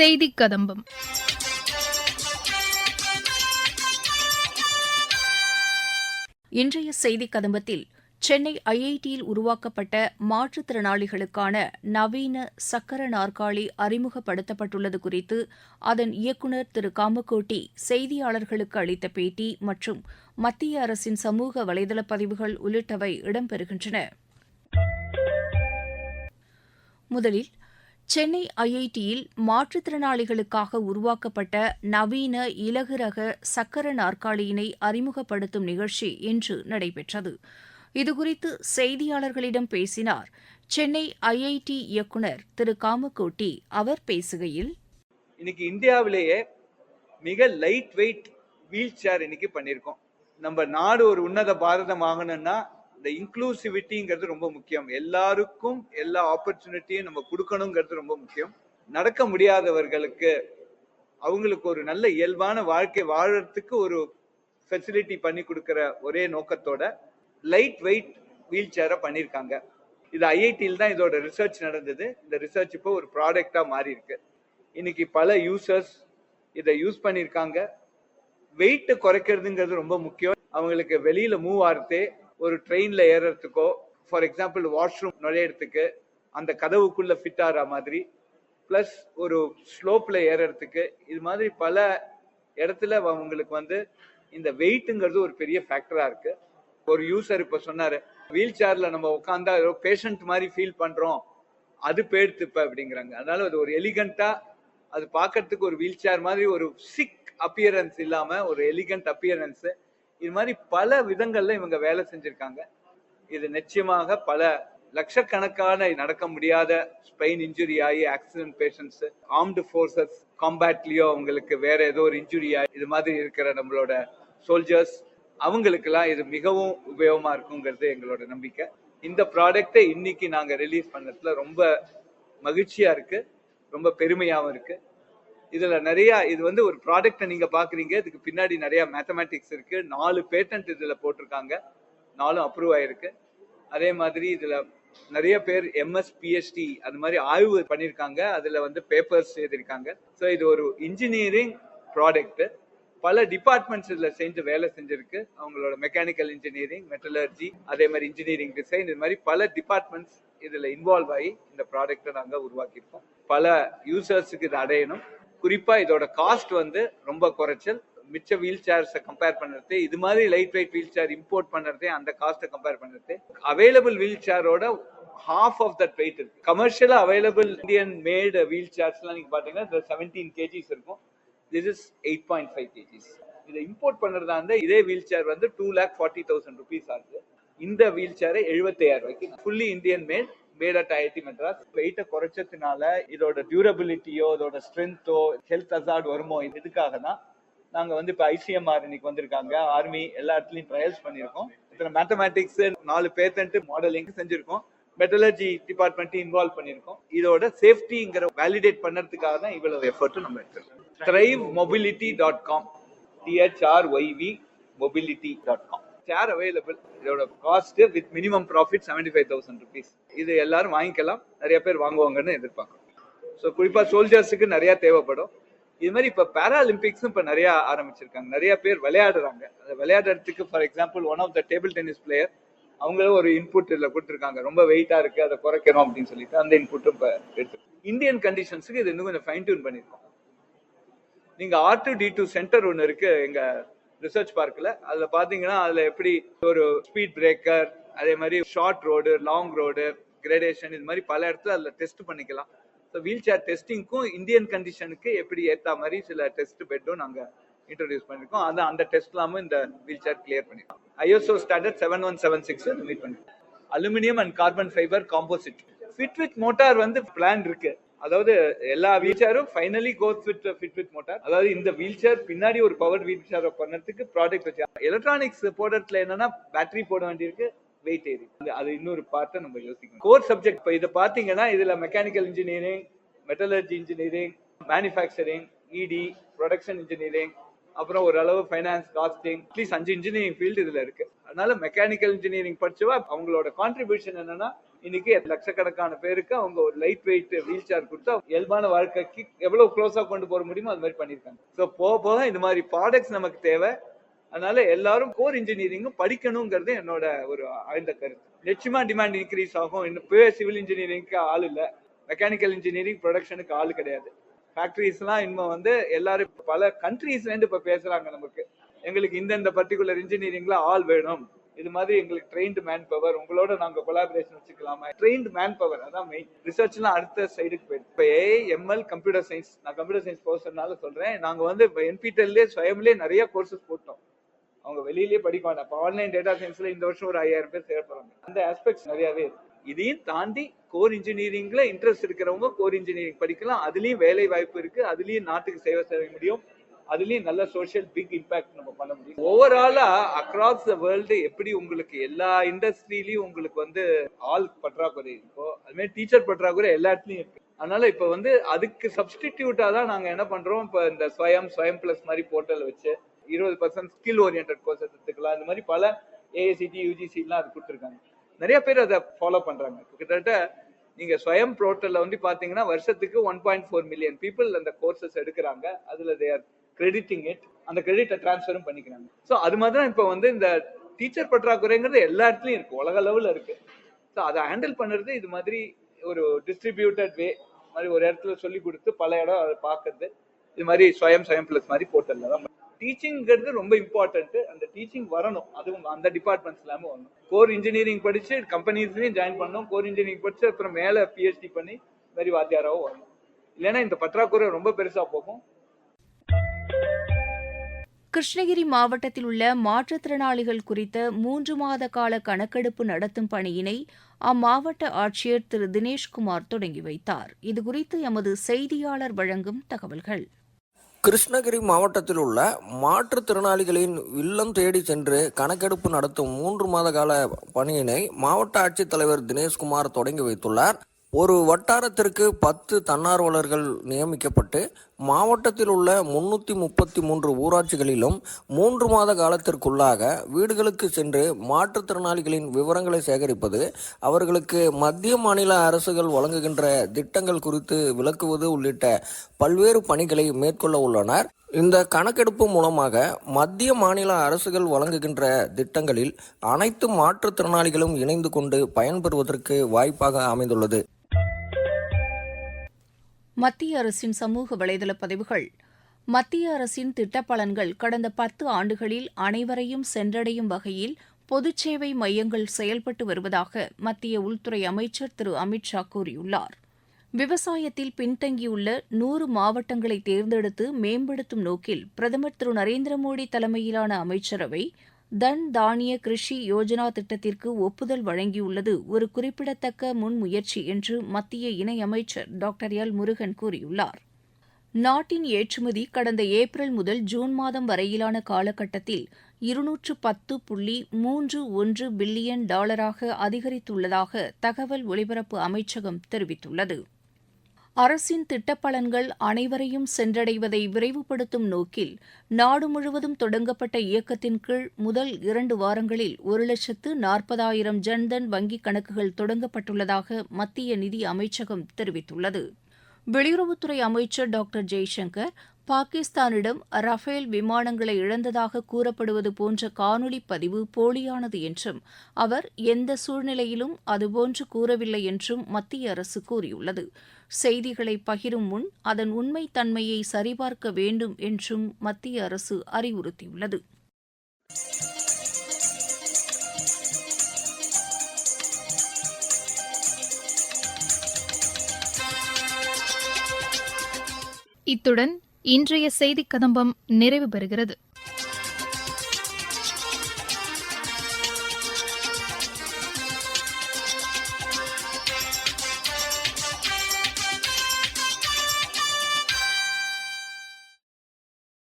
செய்திக் கதம்பம் இன்றைய செய்தி கதம்பத்தில் சென்னை ஐஐடியில் உருவாக்கப்பட்ட மாற்றுத்திறனாளிகளுக்கான நவீன சக்கர நாற்காலி அறிமுகப்படுத்தப்பட்டுள்ளது குறித்து அதன் இயக்குநர் திரு காமக்கோட்டி செய்தியாளர்களுக்கு அளித்த பேட்டி மற்றும் மத்திய அரசின் சமூக வலைதள பதிவுகள் உள்ளிட்டவை இடம்பெறுகின்றன. முதலில் சென்னை ஐஐடியில் மாற்றுத்திறனாளிகளுக்காக உருவாக்கப்பட்ட நவீன இலகு ரக சக்கர நாற்காலியினை அறிமுகப்படுத்தும் நிகழ்ச்சி இன்று நடைபெற்றது. இதுகுறித்து செய்தியாளர்களிடம் பேசினார் சென்னை ஐஐடி இயக்குநர் திரு. காமக்கோட்டி அவர் பேசுகையில் இன்னைக்கு இந்தியாவிலேயே மிக லைட் வெயிட் வீல் சேர் இன்னைக்கு பண்ணியிருக்கோம். நம்ம நாடு ஒரு உன்னத பாரதம் ஆகணும்னா இந்த இன்க்ளூசிவிட்டிங்கிறது ரொம்ப முக்கியம். எல்லாருக்கும் எல்லா ஆப்பர்ச்சுனிட்டியும் நம்ம கொடுக்கணுங்கிறது ரொம்ப முக்கியம். நடக்க முடியாதவர்களுக்கு அவங்களுக்கு ஒரு நல்ல இயல்பான வாழ்க்கை வாழறதுக்கு ஒரு ஃபெசிலிட்டி பண்ணி கொடுக்குற ஒரே நோக்கத்தோட லைட் வெயிட் வீல் சேரை பண்ணியிருக்காங்க. இது ஐஐடியில் தான் இதோட ரிசர்ச் நடந்தது. இந்த ரிசர்ச் இப்போ ஒரு ப்ராடக்டாக மாறி இருக்கு இன்னைக்கு பல யூசர்ஸ் இதை யூஸ் பண்ணியிருக்காங்க. வெயிட்டை குறைக்கிறதுங்கிறது ரொம்ப முக்கியம். அவங்களுக்கு வெளியில மூவ் ஆகிறதே ஒரு ட்ரெயின்ல ஏறுறதுக்கோ ஃபார் எக்ஸாம்பிள் வாஷ்ரூம் நுழையிறதுக்கு அந்த கதவுக்குள்ள ஃபிட் ஆகிற மாதிரி ப்ளஸ் ஒரு ஸ்லோப்ல ஏறுறதுக்கு இது மாதிரி பல இடத்துல அவங்களுக்கு வந்து இந்த வெயிட்டுங்கிறது ஒரு பெரிய ஃபேக்டரா இருக்கு. ஒரு யூசர் இப்ப சொன்னாரு வீல் சேர்ல நம்ம உட்காந்தா ஏதோ பேஷண்ட் மாதிரி ஃபீல் பண்றோம். அது பேடுத்து அப்படிங்கிறாங்க. அதனால அது ஒரு எலிகண்டா அது பார்க்கறதுக்கு ஒரு வீல் சேர் மாதிரி ஒரு சிக் அப்பியரன்ஸ் இல்லாம ஒரு எலிகண்ட் அப்பியரன்ஸ் இது மாதிரி பல விதங்கள்ல இவங்க வேலை செஞ்சிருக்காங்க. இது நிச்சயமாக பல லட்சக்கணக்கான நடக்க முடியாத ஸ்பெயின் இன்ஜுரி ஆகி ஆக்சிடென்ட் பேஷண்ட்ஸ் ஆர்ம்டு ஃபோர்ஸஸ் காம்பேட்லயோ அவங்களுக்கு வேற ஏதோ ஒரு இன்ஜுரி ஆகி இது மாதிரி இருக்கிற நம்மளோட சோல்ஜர்ஸ் அவங்களுக்கெல்லாம் இது மிகவும் உபயோகமா இருக்குங்கிறது எங்களோட நம்பிக்கை. இந்த ப்ராடக்டை இன்னைக்கு நாங்கள் ரிலீஸ் பண்ணதுல ரொம்ப மகிழ்ச்சியா இருக்கு. ரொம்ப பெருமையாகவும் இருக்கு. இதுல நிறைய இது வந்து ஒரு ப்ராடக்ட்டை நீங்க பாக்குறீங்க. இதுக்கு பின்னாடி நிறைய மேத்தமேட்டிக்ஸ் இருக்கு. நாலு பேட்டன்ட் இதுல போட்டிருக்காங்க. நாலும் அப்ரூவ் ஆயிருக்கு. அதே மாதிரி இதுல நிறைய பேர் எம்எஸ் பிஹெச்டி அந்த மாதிரி ஆய்வு பண்ணியிருக்காங்க அதுல வந்து பேப்பர்ஸ் எழுதியிருக்காங்க. ஸோ இது ஒரு இன்ஜினியரிங் ப்ராடக்ட் பல டிபார்ட்மெண்ட்ஸ் இதுல செஞ்சு வேலை செஞ்சிருக்கு. அவங்களோட மெக்கானிக்கல் இன்ஜினியரிங் மெட்டலர்ஜி அதே மாதிரி இன்ஜினியரிங் டிசைன் இது மாதிரி பல டிபார்ட்மெண்ட்ஸ் இதுல இன்வால்வ் ஆகி இந்த ப்ராடக்ட்டை நாங்கள் உருவாக்கியிருக்கோம். பல யூசர்ஸுக்கு இது அடையணும். குறிப்பா இதோட காஸ்ட் வந்து ரொம்ப குறைச்சல். மிச்ச வீல் சேர்ஸை கம்பேர் பண்ணுறது இது மாதிரி light weight wheel chair import பண்ணுறதே அந்த காஸ்ட்டை கம்பேர் பண்ணுறது அவைலபிள் வீல் சேரோட ஹாஃப் ஆஃப் தட் வெயிட் இருக்கு. கமர்ஷியலா அவைலபிள் இந்தியன் மேட் வீல் சேர்ஸ்லாம் நீங்க பாத்தீங்கன்னா செவன்டீன் கேஜிஸ் இருக்கும். This is eight point five kgs இதை இம்போர்ட் பண்ணுறதா இருந்தால் இதே வீல் சேர் வந்து two lakh forty thousand rupees ஆகுது. இந்த வீல் சேரை எழுபத்தையாயிரம் ரூபாய்க்கு fully Indian made made at IIT Madras வெயிட்டை குறைச்சதுனால இதோட டியூரபிலிட்டியோ இதோட ஸ்ட்ரென்த்தோ ஹெல்த் அசார்ட் வருமோ இதுக்காக தான் நாங்க வந்து இப்போ ஐசிஎம்ஆர் இன்னைக்கு வந்திருக்காங்க. ஆர்மி எல்லா இடத்துலையும் ட்ரையல்ஸ் பண்ணியிருக்கோம். இத்தனை மேத்தமேட்டிக்ஸ் நாலு பேத்தன்ட் மாடலிங் செஞ்சிருக்கோம். மெட்டலஜி டிபார்ட்மெண்ட்டையும் இன்வால்வ் பண்ணியிருக்கோம். இதோட சேஃப்டிங்கிற வேலிடேட் பண்ணுறதுக்காக தான் இவ்வளவு எஃபர்ட்டும் நம்ம எடுத்துருக்கோம். Thrive mobility dot com D H R Y V mobility dot com chair available இதோட cost with minimum profit seventy five thousand rupees இது எல்லாரும் வாங்கிக்கலாம். நிறைய பேர் வாங்குவாங்கன்னு எதிர்பார்க்கும் ஸோ குறிப்பா சோல்ஜர்ஸுக்கு நிறைய தேவைப்படும். இது மாதிரி இப்ப பேராலிம்பிக்ஸும் இப்ப நிறைய ஆரம்பிச்சிருக்காங்க. நிறைய பேர் விளையாடுறாங்க. அந்த விளையாடுறதுக்கு for example one of the table tennis player அவங்களும் ஒரு இன்புட் இதில் கொடுத்துருக்காங்க. ரொம்ப வெயிட்டா இருக்கு அதை குறைக்கணும் அப்படின்னு சொல்லிட்டு அந்த இன்புட்டும் இப்போ எடுத்து இந்தியன் கண்டிஷன்ஸுக்கு இது இன்னும் கொஞ்சம் ஃபைன் டியூன் பண்ணியிருக்கோம். நீங்க R two D two center ஒன்று இருக்கு எங்க ரிசர்ச் பார்க்கில் அதுல பாத்தீங்கன்னா அதுல எப்படி ஒரு ஸ்பீட் பிரேக்கர் அதே மாதிரி short road long road gradation இது மாதிரி பல இடத்துல அதுல டெஸ்ட் பண்ணிக்கலாம். ஸோ வீல் சேர் டெஸ்டிங்க்கும் இந்தியன் கண்டிஷனுக்கு எப்படி ஏற்ற மாதிரி சில டெஸ்ட் பெட்டும் நாங்கள் இன்ட்ரடியூஸ் பண்ணியிருக்கோம் அதான் அந்த டெஸ்ட் இந்த வீல் சேர் கிளியர் பண்ணிக்கலாம். ISO standard seven one seven six meet பண்ணிருக்கோம் aluminium and carbon fibre composite fit with motor வந்து பிளான் இருக்கு. அதாவது எல்லா வீல் சேரும் finally goes with fit with motor அதாவது இந்த வீல் சேர் பின்னாடி ஒரு பவர் வீல் சேர் பண்ணதுக்கு ப்ராடக்ட் வச்சு. எலக்ட்ரானிக்ஸ் போடுறதுல என்னன்னா பேட்டரி போட வேண்டியிருக்கு வெயிட் ஏறி. அது இன்னொரு பார்ட்டை நம்ம யோசிக்கணும். கோர் சப்ஜெக்ட் இப்போ இதை பார்த்தீங்கன்னா இதுல mechanical engineering metallurgy engineering manufacturing இடி ப்ரொடக்ஷன் இன்ஜினியரிங் அப்புறம் ஓரளவு ஃபைனான்ஸ் காஸ்டிங் அட்லீஸ்ட் அஞ்சு இன்ஜினியரிங் ஃபீல்டு இதுல இருக்கு. அதனால மெக்கானிக்கல் இன்ஜினியரிங் படிச்சவா அவங்களோட கான்ட்ரிபியூஷன் என்னன்னா இன்னைக்கு லட்சக்கணக்கான பேருக்கு அவங்க ஒரு லைட் வெயிட் வீல் சேர் கொடுத்து இயல்பான வாழ்க்கைக்கு எவ்வளவு க்ளோஸா கொண்டு போக முடியுமோ அது மாதிரி பண்ணியிருக்காங்க. ஸோ போக போக இந்த மாதிரி ப்ராடக்ட்ஸ் நமக்கு தேவை. அதனால எல்லாரும் கோர் இன்ஜினியரிங்கும் படிக்கணுங்கிறது என்னோட ஒரு ஆழ்ந்த கருத்து. நிச்சயமா டிமாண்ட் இன்க்ரீஸ் ஆகும். இன்னும் இப்பவே சிவில் இன்ஜினியரிங்க்கு ஆள் இல்லை. மெக்கானிக்கல் இன்ஜினியரிங் ப்ரொடக்ஷனுக்கு ஆள் கிடையாது. ஃபேக்டரிஸ்லாம் இன்னும் வந்து எல்லாரும் பல கண்ட்ரீஸ்லேருந்து இப்போ பேசுகிறாங்க பேசுறாங்க நமக்கு. எங்களுக்கு இந்தந்த பர்டிகுலர் இன்ஜினியரிங்ல ஆள் வேணும். இது மாதிரி எங்களுக்கு ட்ரெயின்டு மேன் பவர் உங்களோட நாங்க கொலாபரேஷன் வச்சுக்கலாமா? ட்ரெயின்டு மேன் பவர் அதான் மெயின் ரிசர்ச்லாம் அடுத்த சைடுக்கு போயிடுது. இப்போ ஏஐ எம்எல் கம்ப்யூட்டர் சயின்ஸ் நான் கம்ப்யூட்டர் சயின்ஸ் கோர்ஸ்னால சொல்றேன். நாங்க வந்து இப்போ என்பிடெல்லே சுயம்லேயே நிறைய கோர்சஸ் போட்டோம். அவங்க வெளியிலேயே படிக்க வேண்டாம் இப்போ ஆன்லைன் டேட்டா சயின்ஸ்ல இந்த வருஷம் ஒரு ஐயாயிரம் பேர் சேர போறாங்க அந்த ஆஸ்பெக்ட்ஸ் நிறையவே இருக்கு. இதையும் தாண்டி கோர் இன்ஜினியரிங்ல இன்ட்ரெஸ்ட் இருக்கிறவங்க கோர் இன்ஜினியரிங் படிக்கலாம். அதுலயும் வேலை வாய்ப்பு இருக்கு. அதுலயும் நாட்டுக்கு சேவை செய்ய முடியும். அதுலயும் நல்ல சோஷியல் பிக் இம்பாக்ட் நம்ம பண்ண முடியும். ஓவராலா அக்ராஸ் த வேர்ல்டு எப்படி உங்களுக்கு எல்லா இண்டஸ்ட்ரியிலயும் உங்களுக்கு வந்து ஆள் பற்றாக்குறை இருக்கோ அது மாதிரி டீச்சர் பற்றாக்குறை எல்லா இடத்துலயும் இருக்கு. அதனால இப்ப வந்து அதுக்கு சப்ஸ்டிடியூட்டா தான் நாங்க என்ன பண்றோம்? இப்ப இந்த ஸ்வயம் ஸ்வயம் பிளஸ் மாதிரி போர்ட்டல் வச்சு இருபது பர்சன்ட் ஸ்கில் ஓரியன்ட் கோர்ஸ் எடுத்துக்கலாம். இந்த மாதிரி பல ஏஐசிடி யூஜிசி எல்லாம் அது கொடுத்துருக்காங்க. நிறைய பேர் அதை ஃபாலோ பண்றாங்க. கிட்டத்தட்ட நீங்க ஸ்வயம் போர்ட்டல்ல வந்து பாத்தீங்கன்னா வருஷத்துக்கு one point four million people அந்த கோர்சஸ் எடுக்கிறாங்க. அதுல தே ஆர் கிரெடிட்டிங் இட் அந்த கிரெடிட்டை டிரான்ஸ்ஃபரும் பண்ணிக்கிறாங்க. ஸோ அது மாதிரி தான் இப்போ வந்து இந்த டீச்சர் பற்றாக்குறைங்கிறது எல்லா இடத்துலயும் இருக்கு. உலக லெவலில் இருக்கு. ஸோ அதை ஹேண்டில் பண்ணுறது இது மாதிரி ஒரு டிஸ்ட்ரிபியூட்டட் வே மாதிரி ஒரு இடத்துல சொல்லி கொடுத்து பல இடம் அதை பார்க்கறது. இது மாதிரி ஸ்வயம் ஸ்வயம் பிளஸ் மாதிரி போர்ட்டலில் தான் டீச்சிங்கிறது ரொம்ப இம்பார்ட்டன்ட்டு அந்த டீச்சிங் வரணும். அதுவும் அந்த டிபார்ட்மெண்ட்ஸ் இல்லாமல் வரணும். கோர் இன்ஜினியரிங் படிச்சு கம்பெனிஸ்லையும் ஜாயின் பண்ணோம் கோர் இன்ஜினியரிங் படித்து அப்புறம் மேலே பிஹெச்டி பண்ணி இது மாதிரி வாத்தியாராகவும் வரணும். இல்லைன்னா இந்த பற்றாக்குறை ரொம்ப பெருசா போகும். கிருஷ்ணகிரி மாவட்டத்தில் உள்ள மாற்றுத்திறனாளிகள் குறித்த மூன்று மாத கால கணக்கெடுப்பு நடத்தும் பணியினை அம்மாவட்ட ஆட்சியர் திரு. தினேஷ்குமார் தொடங்கி வைத்தார். இதுகுறித்து எமது செய்தியாளர் வழங்கும் தகவல்கள். கிருஷ்ணகிரி மாவட்டத்தில் உள்ள மாற்றுத்திறனாளிகளின் இல்லம் தேடி சென்று கணக்கெடுப்பு நடத்தும் மூன்று மாத கால பணியினை மாவட்ட ஆட்சித்தலைவர் தினேஷ்குமார் தொடங்கி வைத்துள்ளார். ஒரு வட்டாரத்திற்கு பத்து தன்னார்வலர்கள் நியமிக்கப்பட்டு மாவட்டத்தில் உள்ள முன்னூற்றி முப்பத்தி மூன்று ஊராட்சிகளிலும் மூன்று மாத காலத்திற்குள்ளாக வீடுகளுக்கு சென்று மாற்றுத்திறனாளிகளின் விவரங்களை சேகரிப்பது அவர்களுக்கு மத்திய மாநில அரசுகள் வழங்குகின்ற திட்டங்கள் குறித்து விளக்குவது உள்ளிட்ட பல்வேறு பணிகளை மேற்கொள்ள உள்ளனர். இந்த கணக்கெடுப்பு மூலமாக மத்திய மாநில அரசுகள் வழங்குகின்ற திட்டங்களில் அனைத்து மாற்றுத்திறனாளிகளும் இணைந்து கொண்டு பயன்பெறுவதற்கு வாய்ப்பாக அமைந்துள்ளது. மத்திய அரசின் சமூக வலைதள பதிவுகள். மத்திய அரசின் திட்ட பலன்கள் கடந்த பத்து ஆண்டுகளில் அனைவரையும் சென்றடையும் வகையில் பொதுச்சேவை மையங்கள் செயல்பட்டு வருவதாக மத்திய உள்துறை அமைச்சர் திரு. அமித் ஷா கூறியுள்ளார். விவசாயத்தில் பின்தங்கியுள்ள நூறு மாவட்டங்களை தேர்ந்தெடுத்து மேம்படுத்தும் நோக்கில் பிரதமர் திரு. நரேந்திர மோடி தலைமையிலான அமைச்சரவை தன் தானிய கிருஷி யோஜனா திட்டத்திற்கு ஒப்புதல் வழங்கியுள்ளது. ஒரு குறிப்பிடத்தக்க முன்முயற்சி என்று மத்திய இணையமைச்சர் டாக்டர் எல். முருகன் கூறியுள்ளார். நாட்டின் ஏற்றுமதி கடந்த ஏப்ரல் முதல் ஜூன் மாதம் வரையிலான காலகட்டத்தில் இருநூற்று பத்து புள்ளி மூன்று ஒன்று பில்லியன் டாலராக அதிகரித்துள்ளதாக தகவல் ஒலிபரப்பு அமைச்சகம் தெரிவித்துள்ளது. அரசின் திட்டப்பலன்கள் அனைவரையும் சென்றடைவதை விரைவுபடுத்தும் நோக்கில் நாடு முழுவதும் தொடங்கப்பட்ட இயக்கத்தின் கீழ் முதல் இரண்டு வாரங்களில் ஒரு லட்சத்து நாற்பதாயிரம் ஜன்தன் வங்கிக் கணக்குகள் தொடங்கப்பட்டுள்ளதாக மத்திய நிதி அமைச்சகம் தெரிவித்துள்ளது. வெளியுறவுத்துறை அமைச்சர் டாக்டர் ஜெய்சங்கர் பாகிஸ்தானிடம் ரஃபேல் விமானங்களை இழந்ததாக கூறப்படுவது போன்ற காணொலி பதிவு போலியானது என்றும் அவர் எந்த சூழ்நிலையிலும் அதுபோன்று கூறவில்லை என்றும் மத்திய அரசு கூறியுள்ளது. செய்திகளை பகிரும் முன் அதன் உண்மைத்தன்மையை சரிபார்க்க வேண்டும் என்றும் மத்திய அரசு அறிவுறுத்தியுள்ளது. இத்துடன் இன்றைய செய்திக் கதம்பம் நிறைவு பெறுகிறது.